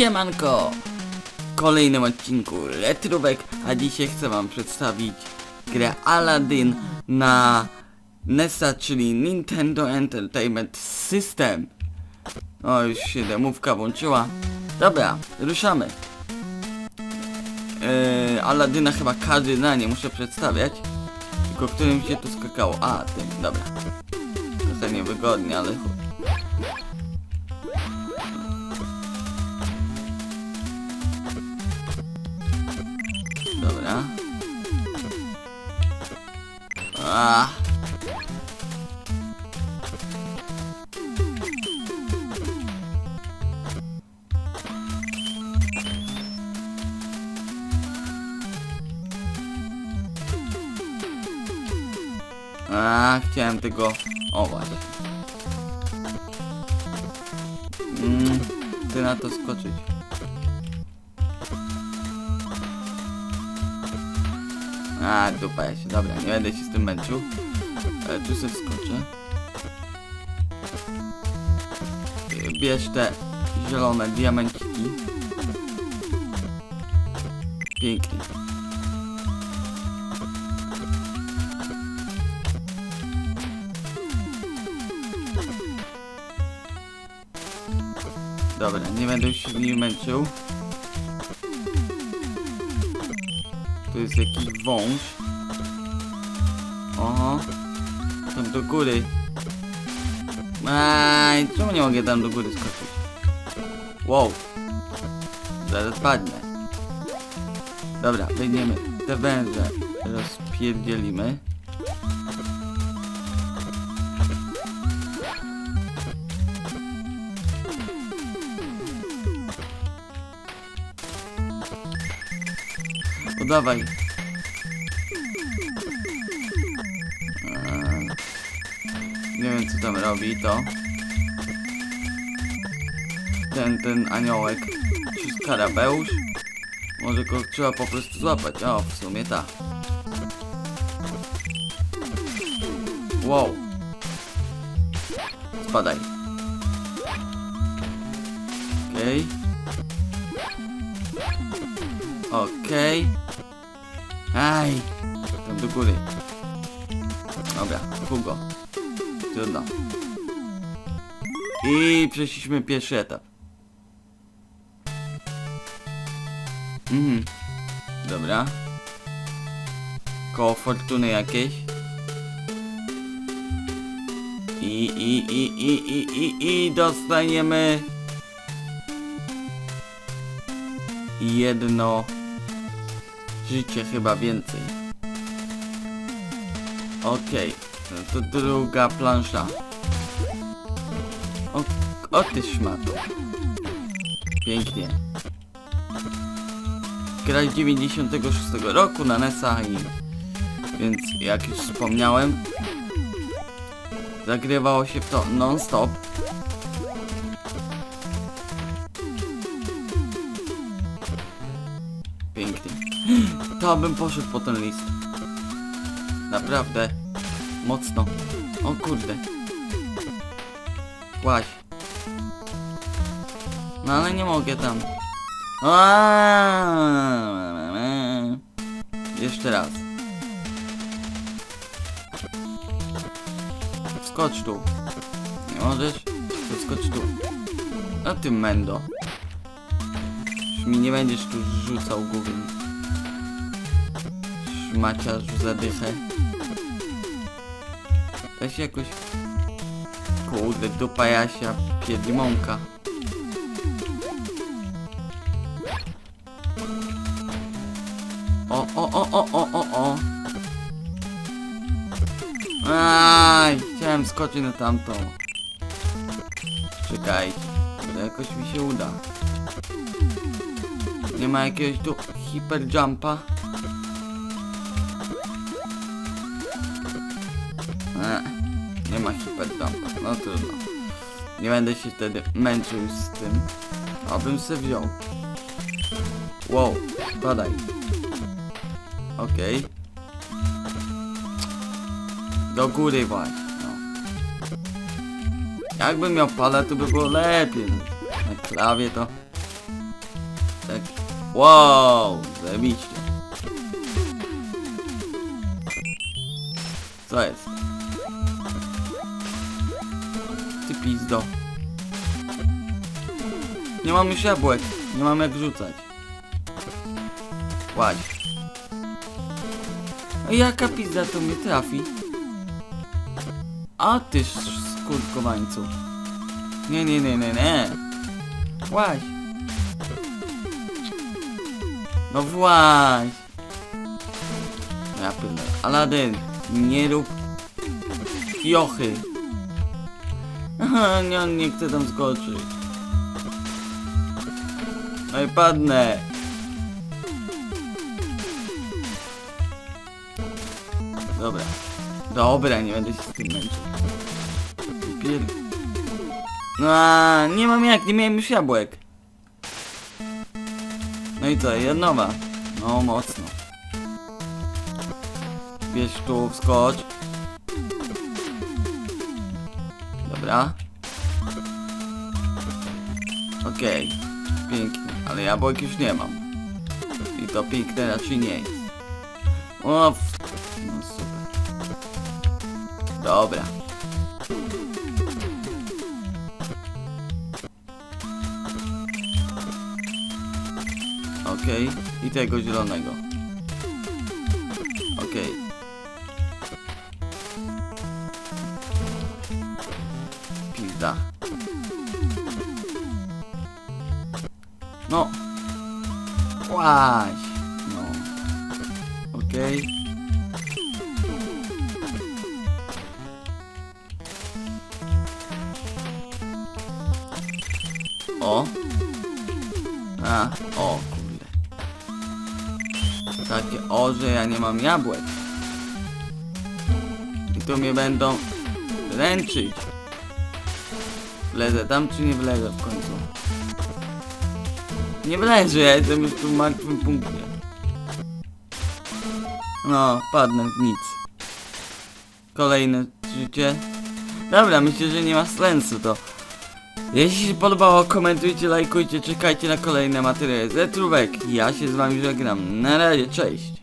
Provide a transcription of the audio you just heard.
Siemanko! W kolejnym odcinku Retrówek, a dzisiaj chcę wam przedstawić grę Aladdin na NESa, czyli Nintendo Entertainment System. O, już się demówka włączyła. Dobra, ruszamy. Yy, Aladyna chyba każdy na nie muszę przedstawiać. Tylko którym się tu skakało? A, tym, dobra. Trochę niewygodnie, ale A. Chciałem tego... O, właśnie. Mm, ty na to skoczyć. A, dupa ja się, dobra, nie będę się z tym męczył. Ale tu sobie wskoczę. Bierz te zielone diamenciki. Pięknie. Dobra, nie będę się w nim męczył. Tu jest jakiś wąż. Oho. Tam do góry. Aj, czemu nie mogę tam do góry skoczyć? Wow. Zaraz padnę. Dobra, wejdziemy. Te węże rozpierdzielimy. O, dawaj. Eee, Nie wiem co tam robi to. Ten, ten aniołek. Czy skarabeusz? Może go trzeba po prostu złapać. O, w sumie tak. Wow. Spadaj. Okej. Okej. Aj. Do góry. Dobra, Hugo. Trudno. I przeszliśmy pierwszy etap. Mhm. Dobra. Koło fortuny jakieś. I, i, i, i, i, i, i dostaniemy jedno życie chyba więcej. Okej, no to druga plansza. O, o ty szmato. Pięknie. Gra z 96 roku na NESa i więc jak już wspomniałem zagrywało się w to non-stop. To bym poszedł po ten list. Naprawdę. Mocno. O kurde. Łaź. No ale nie mogę tam. Aaaa. Jeszcze raz. Skocz tu. Nie możesz? To skocz tu. A ty mendo. Mi nie będziesz tu rzucał głowy. Szmaciarz w zadychę. To się jakoś... Kurde, dupa Jasia, piedlimonka. O, o, o, o, o, o, o. Aj, chciałem skoczyć na tamtą. Czekaj, to jakoś mi się uda. Nie ma jakiegoś tu hiper jumpa? E, nie ma hiper jumpa, no trudno. Nie będę się wtedy męczył z tym. Abym se wziął. Wow, badaj. Okej. Do góry właśnie, no. Jakbym miał pada, to by było lepiej. Na klawie to... Tak. Wow, zajebiście. Co jest? Ty pizdo. Nie mam już jabłek. Nie mam jak rzucać. Ładź. A jaka pizda to mnie trafi? A ty skurkowańcu. Nie, nie, nie, nie, nie. Łaź. No właź. Ja pierdolę. Aladyn, nie rób. Aha, nie, on nie chce tam skoczyć. No i padnę. Dobra. Dobra, nie będę się z tym męczył. No, nie mam jak, nie miałem już jabłek. No i co, jednowa. No, mocno. Bierz tu, wskocz. Dobra. Okej. Pięknie, ale jabłek już nie mam. I to piękne raczej nie jest. O, no super. Dobra. Okej. I tego zielonego. Okej. Pizda. No. Łaź. No. Okej. O. A, o. Takie o, że ja nie mam jabłek. I tu mnie będą ręczyć. Wlezę tam czy nie wlezę w końcu? Nie wlezę, ja jestem już tu w martwym punkcie. No, padnę w nic. Kolejne życie. Dobra, myślę, że nie ma sensu to. Jeśli się podobało, komentujcie, lajkujcie, czekajcie na kolejne materiały z. Ja się z wami żegnam. Na razie, cześć.